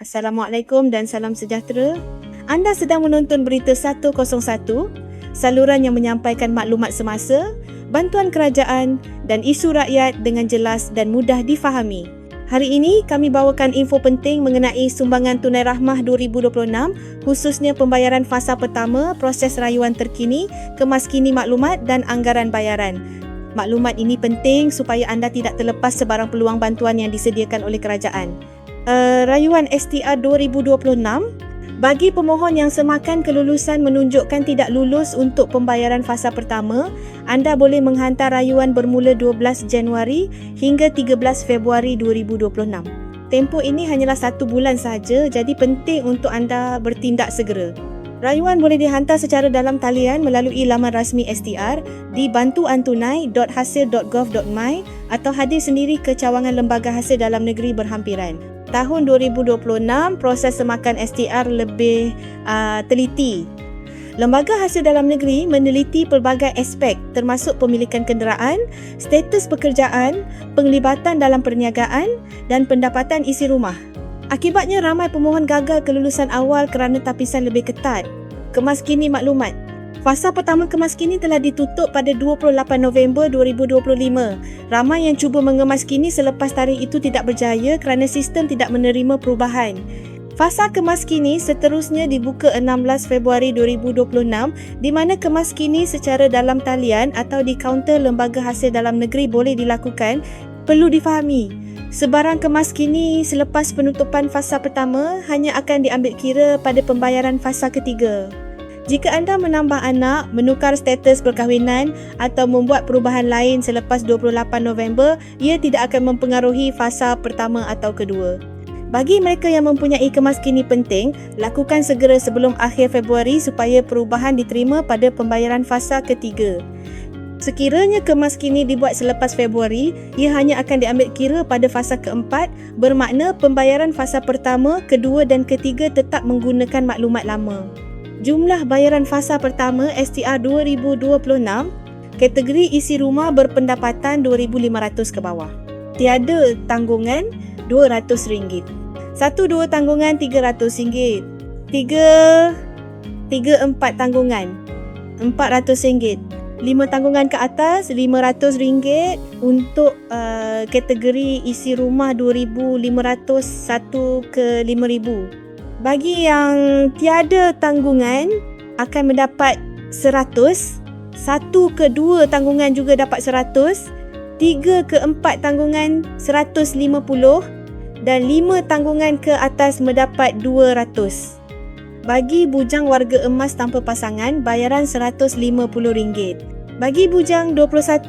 Assalamualaikum dan salam sejahtera. Anda sedang menonton berita 101, saluran yang menyampaikan maklumat semasa, bantuan kerajaan dan isu rakyat dengan jelas dan mudah difahami. Hari ini kami bawakan info penting mengenai sumbangan tunai rahmah 2026 khususnya pembayaran fasa pertama, proses rayuan terkini, kemaskini maklumat dan anggaran bayaran. Maklumat ini penting supaya anda tidak terlepas sebarang peluang bantuan yang disediakan oleh kerajaan uh, rayuan STR 2026 bagi pemohon yang semakan kelulusan menunjukkan tidak lulus untuk pembayaran fasa pertama, anda boleh menghantar rayuan bermula 12 Januari hingga 13 Februari 2026. Tempoh ini hanyalah satu bulan sahaja, jadi penting untuk anda bertindak segera. Rayuan boleh dihantar secara dalam talian melalui laman rasmi STR di bantuantunai.hasil.gov.my atau hadir sendiri ke cawangan lembaga hasil dalam negeri berhampiran tahun 2026 proses semakan STR lebih uh, teliti. Lembaga Hasil Dalam Negeri meneliti pelbagai aspek termasuk pemilikan kenderaan, status pekerjaan, penglibatan dalam perniagaan dan pendapatan isi rumah. Akibatnya ramai pemohon gagal kelulusan awal kerana tapisan lebih ketat. Kemaskini maklumat Fasa pertama kemaskini telah ditutup pada 28 November 2025. Ramai yang cuba mengemaskini selepas tarikh itu tidak berjaya kerana sistem tidak menerima perubahan. Fasa kemaskini seterusnya dibuka 16 Februari 2026 di mana kemaskini secara dalam talian atau di kaunter lembaga hasil dalam negeri boleh dilakukan perlu difahami. Sebarang kemaskini selepas penutupan fasa pertama hanya akan diambil kira pada pembayaran fasa ketiga. Jika anda menambah anak, menukar status perkahwinan atau membuat perubahan lain selepas 28 November, ia tidak akan mempengaruhi fasa pertama atau kedua. Bagi mereka yang mempunyai kemaskini penting, lakukan segera sebelum akhir Februari supaya perubahan diterima pada pembayaran fasa ketiga. Sekiranya kemaskini dibuat selepas Februari, ia hanya akan diambil kira pada fasa keempat bermakna pembayaran fasa pertama, kedua dan ketiga tetap menggunakan maklumat lama. Jumlah bayaran fasa pertama STR 2026 kategori isi rumah berpendapatan 2500 ke bawah. Tiada tanggungan RM200. Satu dua tanggungan RM300. Tiga tiga empat tanggungan RM400. Lima tanggungan ke atas RM500 untuk uh, kategori isi rumah 2500 satu ke 5000 bagi yang tiada tanggungan akan mendapat 100 satu ke dua tanggungan juga dapat 100 tiga ke empat tanggungan 150 dan lima tanggungan ke atas mendapat 200 bagi bujang warga emas tanpa pasangan bayaran RM150 bagi bujang 21-59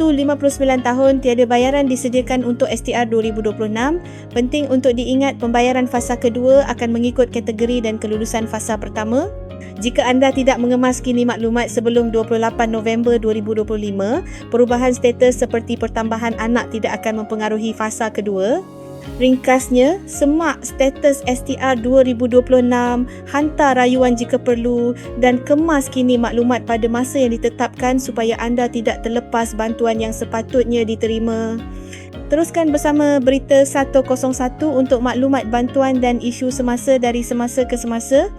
tahun, tiada bayaran disediakan untuk STR 2026. Penting untuk diingat pembayaran fasa kedua akan mengikut kategori dan kelulusan fasa pertama. Jika anda tidak mengemas kini maklumat sebelum 28 November 2025, perubahan status seperti pertambahan anak tidak akan mempengaruhi fasa kedua. Ringkasnya, semak status STR 2026, hantar rayuan jika perlu dan kemas kini maklumat pada masa yang ditetapkan supaya anda tidak terlepas bantuan yang sepatutnya diterima. Teruskan bersama Berita 101 untuk maklumat bantuan dan isu semasa dari semasa ke semasa.